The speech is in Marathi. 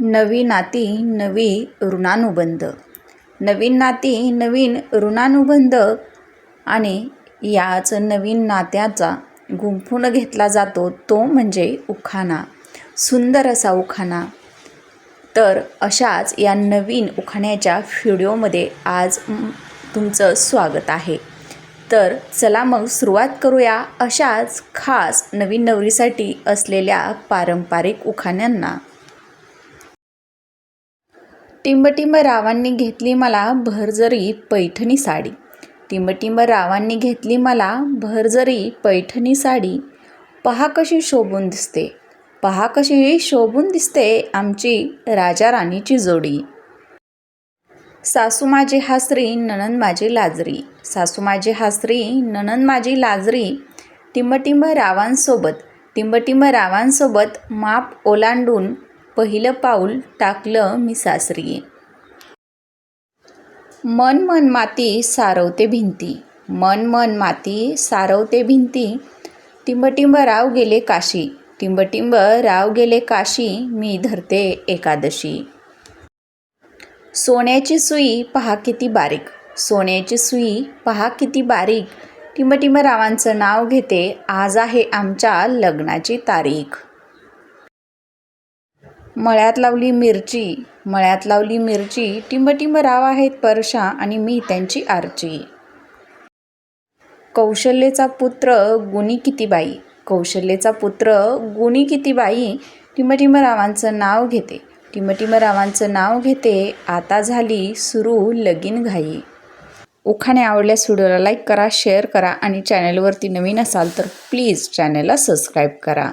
नवी नाती नवी ऋणानुबंध. नवीन नाती नवीन ऋणानुबंध आणि याच नवीन नात्याचा गुंफून घेतला जातो तो म्हणजे उखाणा. सुंदर असा उखाणा. तर अशाच या नवीन उखाण्याच्या व्हिडिओमध्ये आज तुमचं स्वागत आहे. तर चला मग सुरुवात करूया अशाच खास नवीन नवरीसाठी असलेल्या पारंपरिक उखाण्यांना. टिंबटिंब रावांनी घेतली मला भरजरी पैठणी साडी. टिंबटिंब रावांनी घेतली मला भरजरी पैठणी साडी. पहा कशी शोभून दिसते. पहा कशी शोभून दिसते आमची राजा राणीची जोडी. सासू माझी हासरी नणंद माझी लाजरी. सासू माझी हासरी नणंद माझी लाजरी. टिंबटिंब रावांसोबत टिंबटिंब रावांसोबत माप ओलांडून पहिलं पाऊल टाकलं मी सासरी. मन मन माती सारवते भिंती. मन मन माती सारवते भिंती. टिंबटिंब राव गेले काशी. टिंबटिंब राव गेले काशी मी धरते एकादशी. सोन्याची सुई पहा किती बारीक. सोन्याची सुई पहा किती बारीक. टिंबटिंब रावांचं नाव घेते आज आहे आमच्या लग्नाची तारीख. मळ्यात लावली मिरची. मळ्यात लावली मिरची. टिंबटिंब राव आहेत परशा आणि मी त्यांची आरची. कौशल्येचा पुत्र गुणी किती बाई कौशल्येचा पुत्र गुणी किती बाई टिंबटिंब रावांचं नाव घेते. टिंबटिंब रावांचं नाव घेते. आता झाली सुरू लगीन घाई. उखाणे आवडल्यास व्हिडिओला लाईक करा शेअर करा आणि चॅनलवरती नवीन असाल तर प्लीज चॅनलला सबस्क्राईब करा.